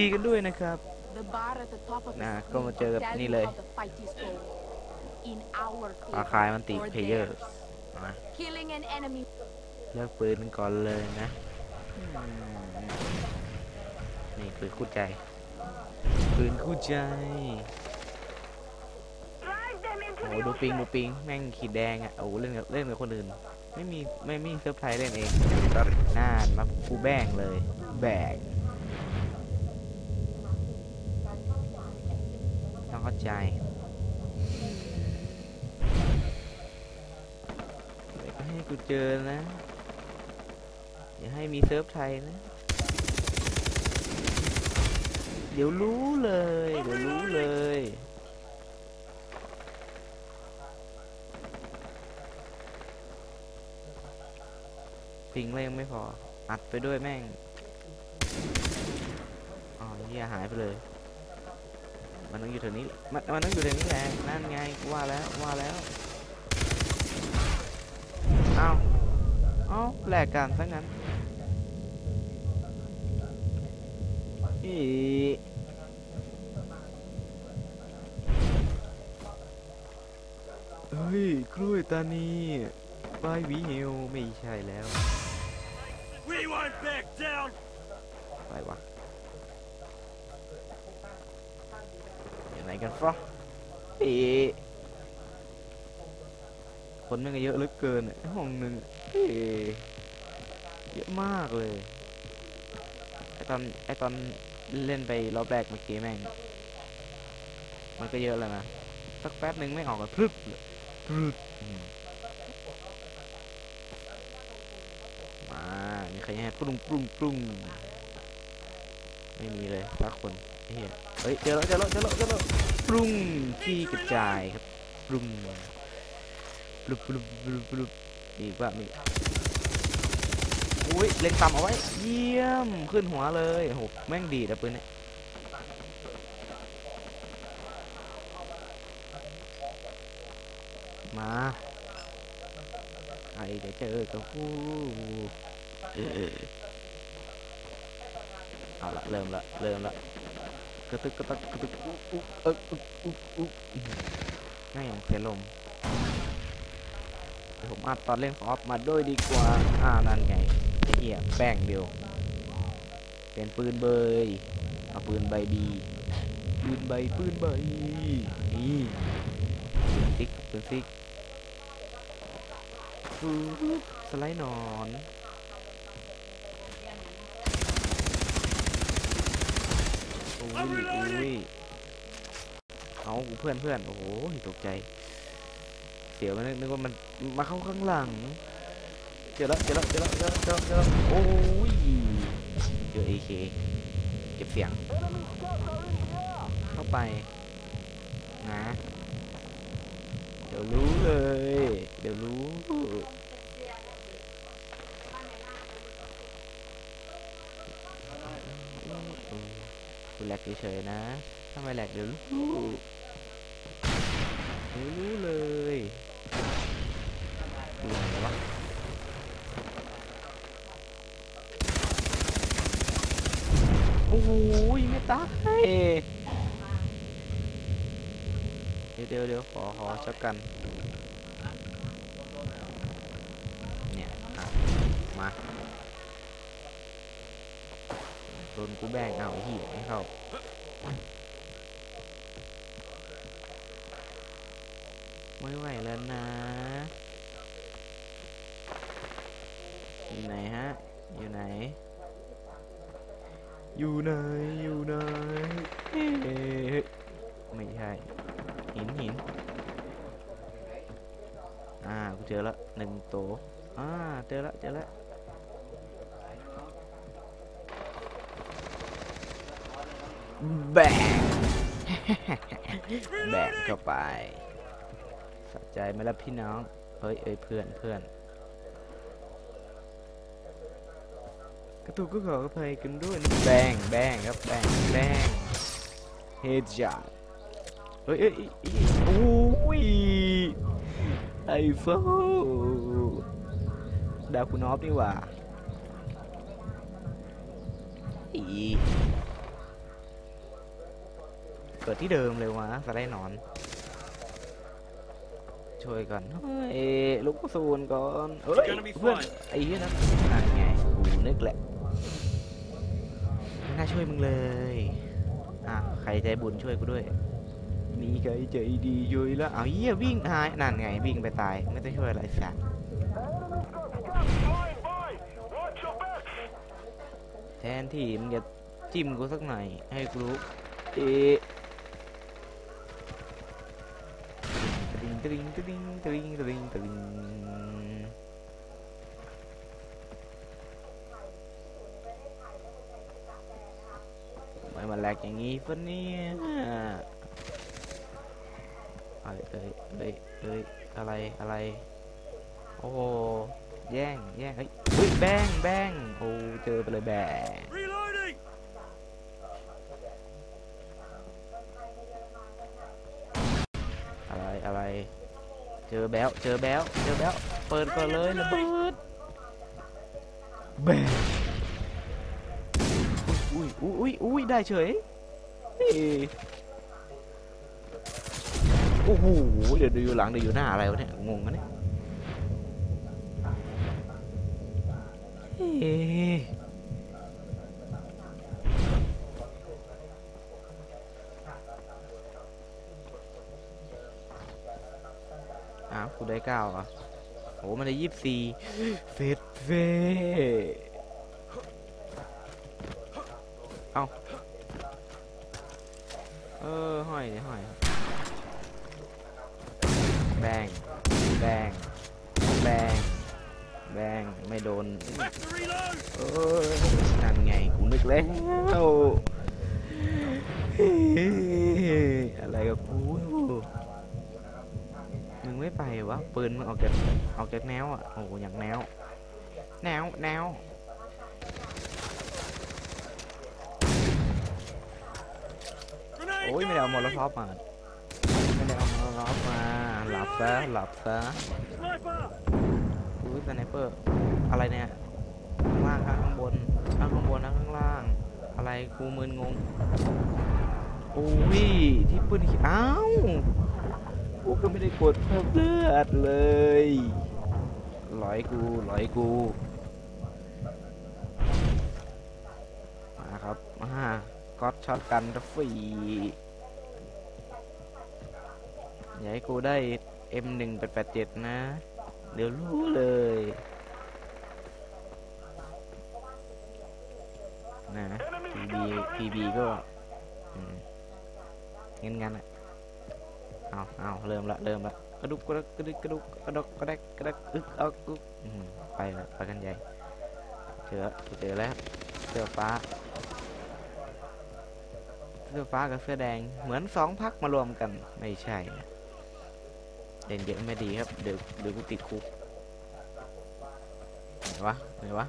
ดีกันด้วยนะครับ The bar at the top of the นะ screen ก็มาเจอกับ will tell นี่ you เลย how the fight is going. In our ปลา code คายมันติ or เพเยอร์ theirs. นะ Killing an enemy เลือกปืนก่อนเลยนะอืมนี่ปืนคู่ใจ ปืนคู่ใจโอ้ดูปิงดูปิงแม่งขีดแดงอะโอ้เล่นกับเล่นกับคนอื่น ไม่มีไม่มีเซิร์ฟไทยเล่นเองน่านมากูแบ่งเลย แบ่งต้องเข้า ใจเดี๋ยวก็ให้กูเจอนะ อย่าให้มีเซิร์ฟไทยนะ เดี๋ยวรู้เลย เดี๋ยวรู้เลยปิงเลยยังไม่พอ อัดไปด้วยแม่ง อ๋อเฮียหายไปเลย มันต้องอยู่แถวนี้มันมันต้องอยู่แถวนี้แหละนั่นไงกูว่าแล้วว่าแล้วเอาเอาแหลกกันซะงั้นอีเฮ้ยกล้วยตานีปลายหวีเหียวไม่ใช่แล้ว We won't back down. อะไรวะอยู่ไหน กันฟะเอคนแม่งก็เยอะเหลือเกินอะห้องหนึ่งเอเยอะมากเลยไอตอนไอตอนเล่นไปรอบแรกเมื่อกี้แม่ง มันก็เยอะแล้วนะสักแป๊บหนึ่งไม่ออกกันพรึบเลยพรึบมามีใครให้ปรุงปรุงปรุงไม่มีเลยสักคน เหี้ยเฮ้ยเจอแล้วเจอแล้วเจอแล้วเจอแล้วปรุงที่กระจายครับปรุงปลุบปลุบปลุบปลุบมีอีกว่ามีอุ้ยเล็งต่ำเอาไว้เยี่ยมขึ้นหัวเลยโหแม่งดีแต่ปืนเนี่ยมาใครจะเจอกับกูเออเอาละเริ่มละเริ่มละ กระตึกกระตักกระตึกอุ๊บอุ๊บเอิ๊กอุ๊บอุ๊บอุ๊บง่ายอย่างเสียลมผมอัดตอนเล่นของออฟมาด้วยดีกว่า อ่านั่นไงไอ้เหี้ยแป้งเดียว เป็นปืนเบยเอาปืนใบดี ปืนใบปืนใบนี่ปืนซิกปืนซิกสไลด์หนอน อุ้ยอุ้ยเอาเพื่อนเพื่อนโอ้โหตกใจ เสียวมันนึกว่ามันมาเข้าข้างหลัง เจอแล้วเจอแล้วเจอแล้วเจอแล้วเจอแล้วเจอแล้วโอ้ยเจอเอเคเก็บเสียง เข้าไปนะ เดี๋ยวรู้เลย เดี๋ยวรู้ กูแหลกเฉยๆนะ ถ้าไม่แหลกเดี๋ยวรู้เดี๋ยวรู้เลยดูไหนวะโอ้ยไม่ตายเดี๋ยวเดี๋ยวเดี๋ยวขอขอชักกันเนี่ยอะมา โด นกูแบ่งเอาไอ้เหี้ยไม่เข้าไม่ไหวแล้วนะ อยู่ไหนฮะ อยู่ไหน อยู่ไหน อยู่ไหนเอ๊ะไม่ใช่หินหินอ่ากูเจอล้วหนึ่งโตวอ่าเจอล้วเจอล้ว แบ่งแบ่งเข้าไปสะใจไหมล่ะพี่น้องเอ้ยเอ้ยเพื่อนเพื่อนกระตุกก็ขออภัยกันด้วยนะแบ่งแบ่งครับแบ่งแบ่งเฮดจัดเอ้ยเอ้ยเอ้ยเอ้ยโอ้ยไอโฟดาวคุณออฟนี่หว่าอี เกิดที่เดิมเลยวะสไลด์หนอน ช่วยก่อนเอ้ยลุกกระสูนก่อนเอ้ย gonna be เพื่อน fine ไอ้เหี้ยนั่นนั่นไงกูนึกแหละไม่น่าช่วยมึงเลยอะใครใจบุญช่วยกูด้วยมีใครใจดีช่วยแล้วเอาเหี้ยวิ่งหายนั่นไงวิ่งไปตายไม่ต้องช่วยอะไรสักแทนที่มึงจะจิ้มกูสักหน่อยให้กูรู้เอ๊ะ ตริงตริงตริงตริงตริงตริงทำไมมันแหลกอย่างงี้ปะเนี่ยเอ้ยเอ้ยเอ้ยเอ้ยอะไรอะไร โอ้แย่งแย่งเฮ้ยแบงแบงโอ้เจอไปเลยแบง อะไรอะไรเจอแบลเจอแบลเจอแบลเปิดก่อนเลยระเบิดแบงอุ้ยอุ้ยอุ้ยอุ้ยได้เฉยเฮ้ยโอ้โหเดี๋ยวดูอยู่หลังเดี๋ยวอยู่หน้าอะไรวะเนี่ยงงกันเนี่ย ได้เก้าเหรอะโหมันได้ยี่สิบสี่เฟสเฟ่เอาเออห้อยเนี่ยห้อยแบงแบงแบงแบงไม่โดนเออนั่นไงกูนึกแล้วเฮ้ยอะไรกับกู ไม่ไปวะปืนมึงออกจากออกจากแนวอะโอ้โหอย่างแนวแนวแนวโอ้ยไม่ได้เอามอลท็อปมาไม่ได้เอามอลท็อปมาหลับซะหลับซะอุ้ยสไนเปอร์อะไรเนี่ยข้างล่างครับข้างบนข้างข้างบนข้างล่าง อะไรกูมึนงงโอ้ยที่ปืนอ้าว กูก็ไม่ได้กดเพิ่มเลือดเลยหลอยกูหลอยกูมาครับมาก็อตช็อตกันฟีอย่าให้กูได้ M1887 นะ เดี๋ยวรู้เลยนะ PB PB ก็อืมงั้นงั้นอะ เอาเอาเริ่มละเริ่มละกระดุกกระดุกกระดุกกระดุกกระดกกระดกกระดกอึกเอาอึกอืมไปละไปกันใหญ่เจอเจอแล้วเสื้อฟ้า เสื้อฟ้ากับเสื้อแดงเหมือนสองพักมารวมกันไม่ใช่เด่นเยอะไม่ดีครับเดี๋ยวเดี๋ยวกูติดคุกไหนวะไหนวะ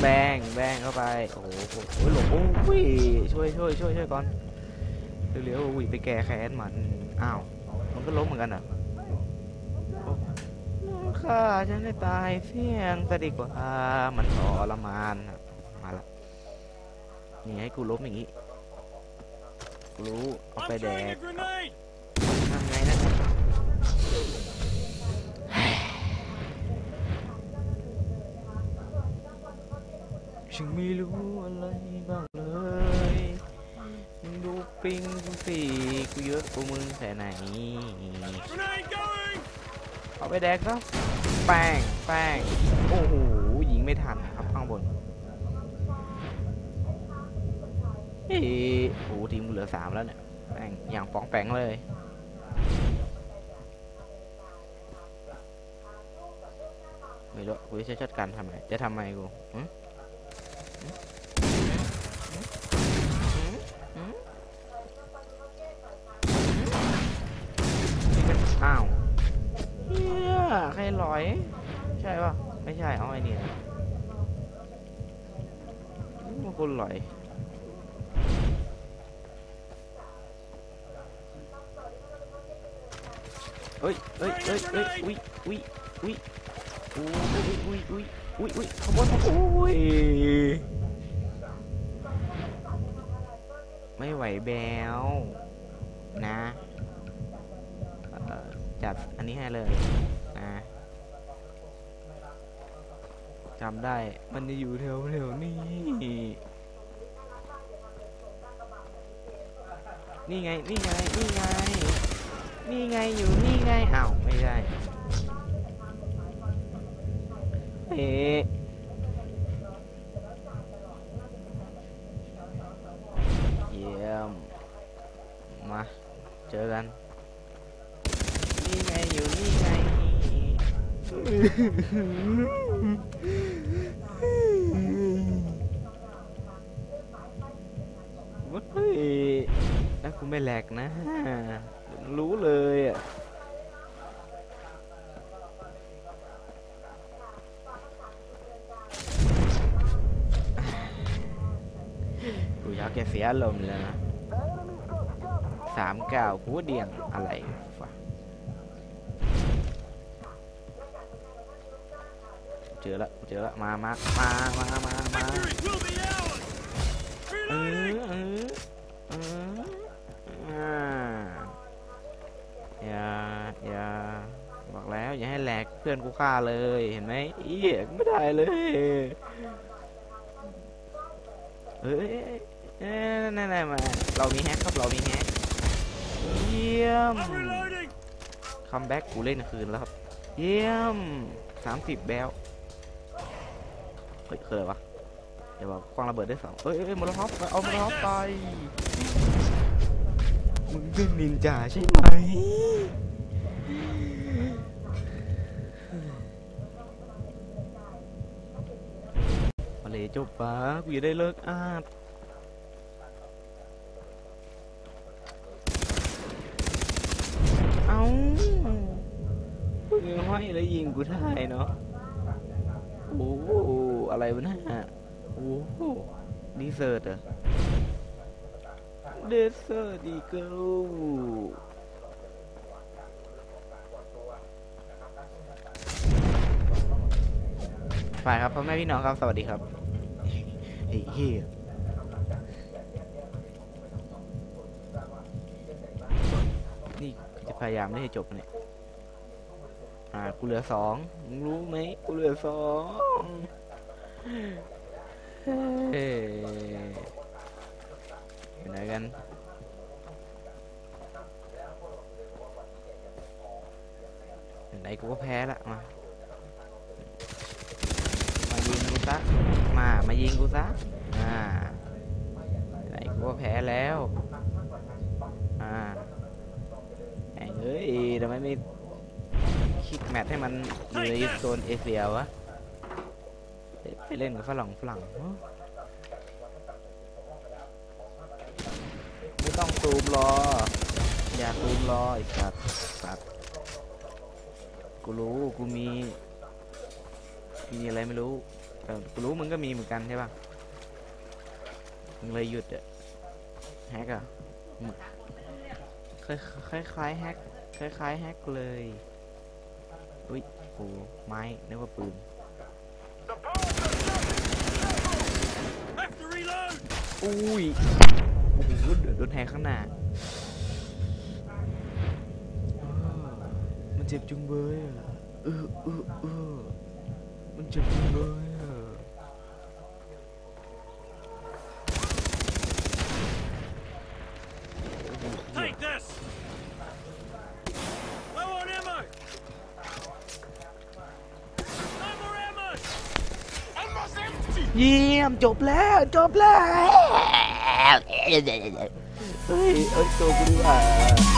แบงแบงเข้าไปโอ้โหโอ้โหหลบโอ้ยช่วยช่วยช่วยช่วยก่อน เร็วๆอุ้ยไปแก้แค้นมัน อ้าว มันก็ล้มเหมือนกันอโอ้ข้าฉันได้ตายเสี่ยงซะดีกว่า มันทรมานมาละนี่ให้กูล้มอย่างงี้ กูรู้เอาไปแดกทำไงนะฉันไม่รู้อะไร ปิงกูสิกูเยอะกว่ามึงแต่ไหน Grenade going! เอาไปแดกครับแป้งแป้งโอ้โหยิงไม่ทันครับข้างบนเฮ้ยโอ้โหทีมกูเหลือสามแล้วเนี่ยแป้งอย่างปองแปงเลยไม่รู้กูจะใช้ช็อตกันทำไมจะทำไมกูหึหึ อ้าวเฮียใครลอย ใช่ปะไม่ใช่เอาไอ้นี่นะมันคนลอยเอ้ยเอ้ยเอ้ยเอ้ยอุ้ยอุ้ยอุ้ยอุ้ยอุ้ยอุ้ยอุ้ยอุ้ยขบวนขบวนอุ้ยไม่ไหวแบวนะเอ่อ จัดอันนี้ให้เลยนะจำได้ มันจะอยู่แถวแถวๆนี้นี่ไง นี่ไง นี่ไง นี่ไง อยู่นี่ไงอ้าวไม่ใช่เอ๊ะเยี่ยม มา เจอกัน เฮ้ยแล้วกูไม่แหลกนะ รู้เลยอะกูอยากแกเสียอารมเลยนะสามเก้ากูว่าเดียงอะไร เจอละเจอละมามามามามามาเออเออเอออ่าอย่าอย่าบอกแล้วอย่าให้แหลกเพื่อนกูฆ่าเลยเห็นไหมอีเหี้ยไม่ได้เลยเอ้ยนั่นๆมาเรามีแฮกครับเรามีแฮกเยี่ยมคัมแบ็กกูเล่นคืนแล้วครับ เยี่ยมสามสิบแบล ฮ้ยคืออะไรวะเดี๋ยวบอกควางระเบิดได้สองเอ้ยเอ้ยมอลท็อปเอามอลท็อปไปมึงเป็นนินจาใช่ไหมมาเลยจบปะกูจะได้เลิกอาดเอามึงห้อยแล้วยิงกูได้เนาะโอ้ อะไรวะเนี่ยโอ้โหดีเซอร์ตเหรอเดซเซอร์ดีเกิลฝ่ายครับพ่อแม่พี่น้องครับ สวัสดีครับเฮ้ยเฮียนี่จะพยายามไม่ให้จบเนี่ย อ่า กูเหลือสอง รู้ไหม กูเหลือสอง เฮ้ยอยู่ไหนกันไหนกูก็แพ้ละมา มายิงกูซะ มา มายิงกูซะ อ่า ไหนกูก็แพ้แล้ว อ่าแหม่งเอ้ยทำไมไม่คิดแมทให้มันอยู่ในโซนเอเชียวะ ไปเล่นกับฝรั่งฝรั่งไม่ต้องซูมรอ อย่าซูมรอไอ้สัตว์สัตว์กูรู้กูมี มีอะไรไม่รู้แต่กูรู้มึงก็มีเหมือนกันใช่ปะมึงเลยหยุดอะแฮกอะคล้ายคล้ายคล้ายๆแฮกคล้ายคล้ายๆแฮกเลยอุ้ยโอ้ไม้นึกว่าปืน อุ้ยโอ้โหเดือดโดนแทงข้างหน้าอ้าวมันเจ็บจุงเบยอะเออเออเออมันเจ็บจุงเบย เยี่ยมจบแล้วจบแล้วเฮ้ยเอ้ยตัวกูดีกว่า